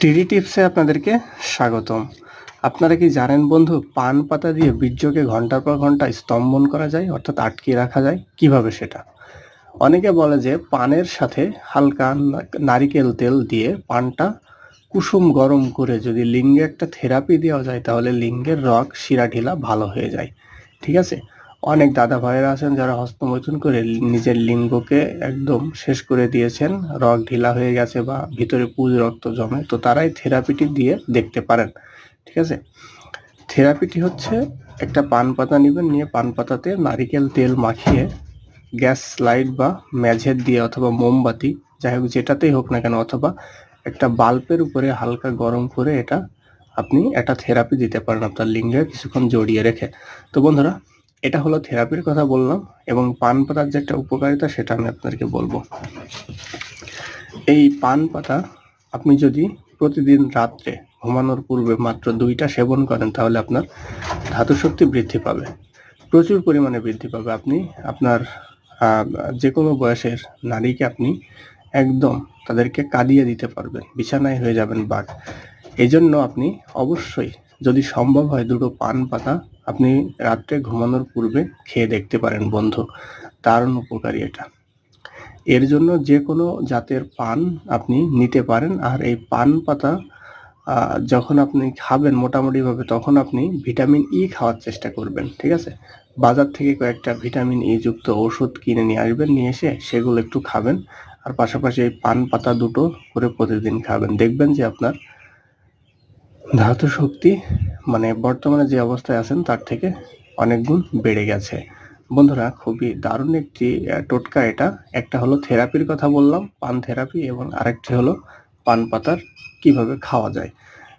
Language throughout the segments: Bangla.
টিডি টিপসে আপনাদেরকে স্বাগতম। আপনারা কি জানেন বন্ধু, পান পাতা দিয়ে বীর্যকে ঘণ্টার পর ঘণ্টা স্তম্ভন করা যায়, অর্থাৎ আটকিয়ে রাখা যায়? কীভাবে সেটা? অনেকে বলে যে পানের সাথে হালকা নারিকেল তেল দিয়ে পানটা কুসুম গরম করে যদি লিঙ্গে একটা থেরাপি দেওয়া যায়, তাহলে লিঙ্গের রগ শিরা ঢিলা ভালো হয়ে যায়। ঠিক আছে? অনেক দাদা ভাইয়েরা আছেন যারা হস্তমৈথুন করে নিজের লিঙ্গকে একদম শেষ করে দিয়েছেন, রগ ঢিলা হয়ে গেছে বা ভিতরে পুজ রক্ত জমে, তো তারাই থেরাপিটি দিয়ে দেখতে পারেন, ঠিক আছে? থেরাপিটি হচ্ছে একটা পান পাতা নেবেন, নিয়ে পান পাতাতে নারিকেল তেল মাখিয়ে গ্যাস লাইট বা ম্যাঝের দিয়ে অথবা মোমবাতি, যাই হোক যেটাতেই হোক না কেন, অথবা একটা বাল্বের উপরে হালকা গরম করে এটা আপনি একটা থেরাপি দিতে পারেন আপনার লিঙ্গে কিছুক্ষণ জড়িয়ে রেখে। তো বন্ধুরা এটা হলো থেরাপির কথা বললাম এবং পান পাতার যে একটা উপকারিতা সেটা আমি আপনাদেরকে বলব। এই পান পাতা আপনি যদি প্রতিদিন রাত্রে ঘুমানোর পূর্বে মাত্র দুইটা সেবন করেন, তাহলে আপনার ধাতু শক্তি বৃদ্ধি পাবে। প্রচুর পরিমাণে বৃদ্ধি পাবে। আপনি আপনার যে কোনো বয়সের নারীকে আপনি একদম তাদেরকে কাঁদিয়ে দিতে পারবেন, বিছানায় হয়ে যাবেন বাঘ। এই জন্য আপনি অবশ্যই যদি সম্ভব হয় দুটো পান পাতা, আপনি রাত্রে ঘুমানোর পূর্বে খেয়ে দেখতে পারেন বন্ধু। দারুণ উপকারী এটা। এর জন্য যে কোনো জাতের পান আপনি নিতে পারেন। আর এই পান পাতা যখন আপনি খাবেন মোটামুটিভাবে, তখন আপনি ভিটামিন ই খাওয়ার চেষ্টা করবেন, ঠিক আছে? বাজার থেকে কয়েকটা ভিটামিন ই যুক্ত ওষুধ কিনে নিয়ে আসবেন, নিয়ে এসে সেগুলো একটু খাবেন। আর পাশাপাশি এই পান পাতা দুটো করে প্রতিদিন খাবেন। দেখবেন যে আপনার ধাতু শক্তি মানে বর্তমানে যে অবস্থায় আছেন, তার থেকে অনেক গুণ বেড়ে গেছে। বন্ধুরা, খুবই দারুণ একটি টোটকা এটা। একটা হলো থেরাপির কথা বললাম, পান থেরাপি এবং আরেকটি হলো পান পাতার কীভাবে খাওয়া যায়।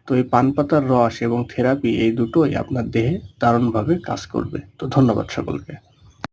তো এই পান পাতার রস এবং থেরাপি এই দুটোই আপনার দেহে দারুণভাবে কাজ করবে। তো ধন্যবাদ সকলকে।